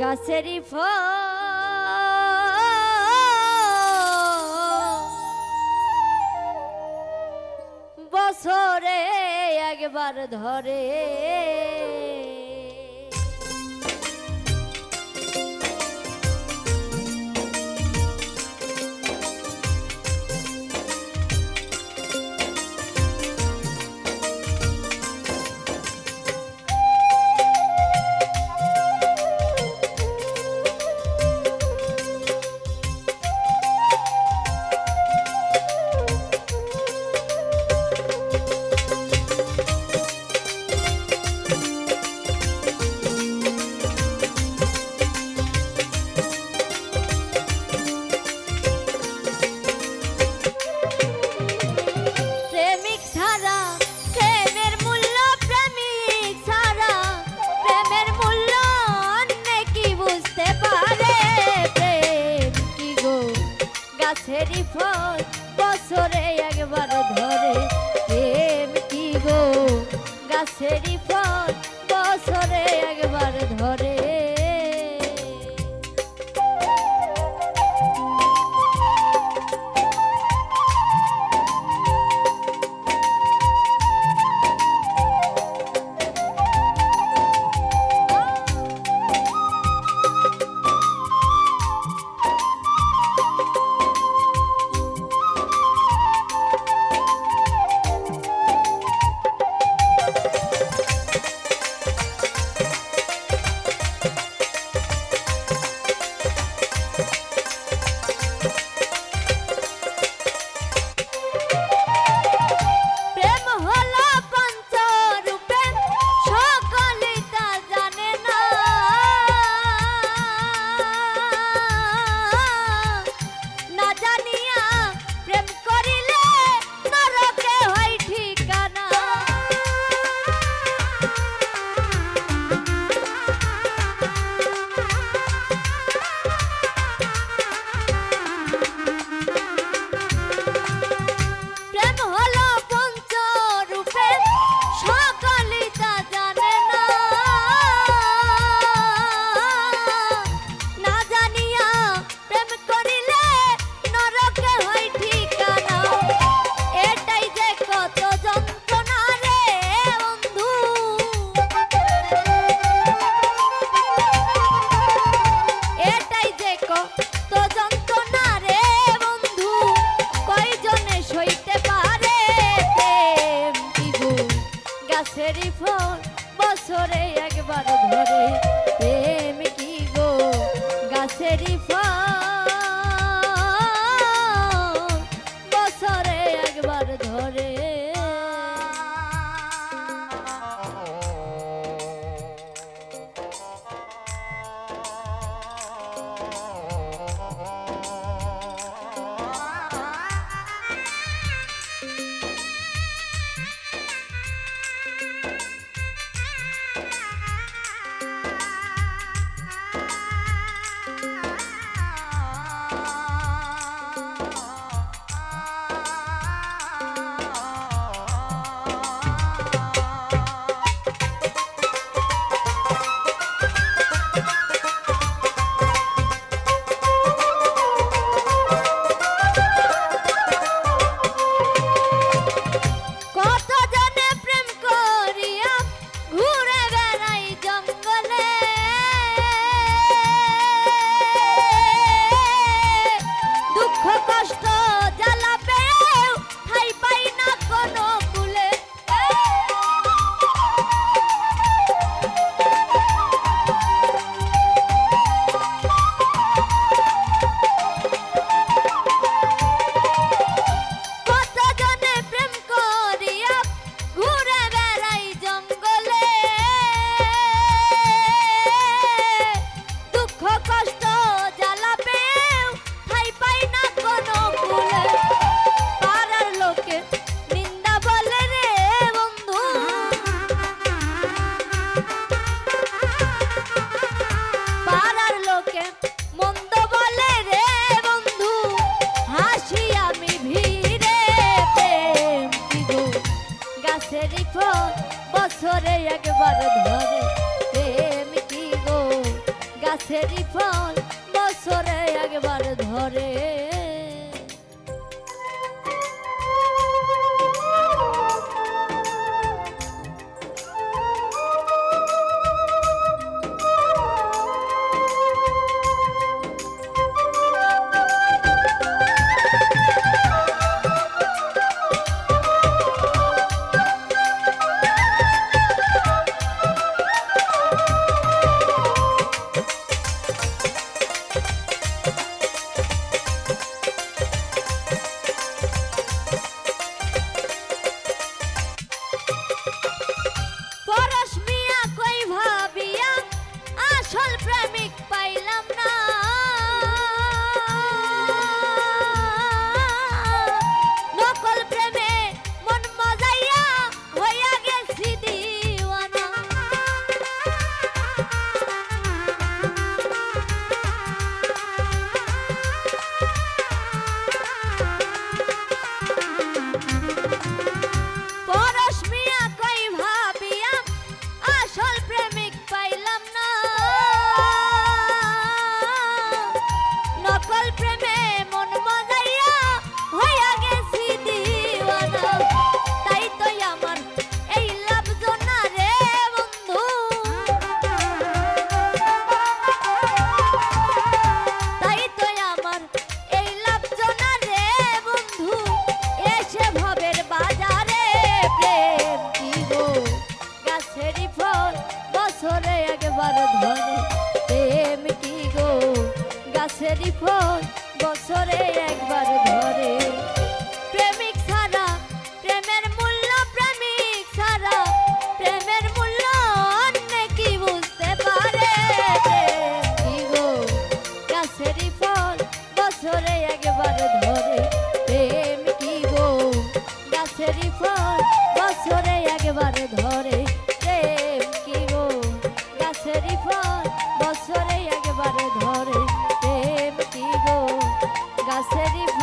গাছেরই বছরে একবার ধরে বছরে একবার ধরে প্রেম কি গো? গাছেরই ফল যখন বছরে একবার ধরে। প্রেমিক ছাড়া প্রেমের মূল্য প্রেমিক ছাড়া প্রেমের মূল্য কি বুঝতে পারে? গাছেরই ফল বছরে একবার ধরে। প্রেম কি গো ফল বছরে একবার ধরে। steady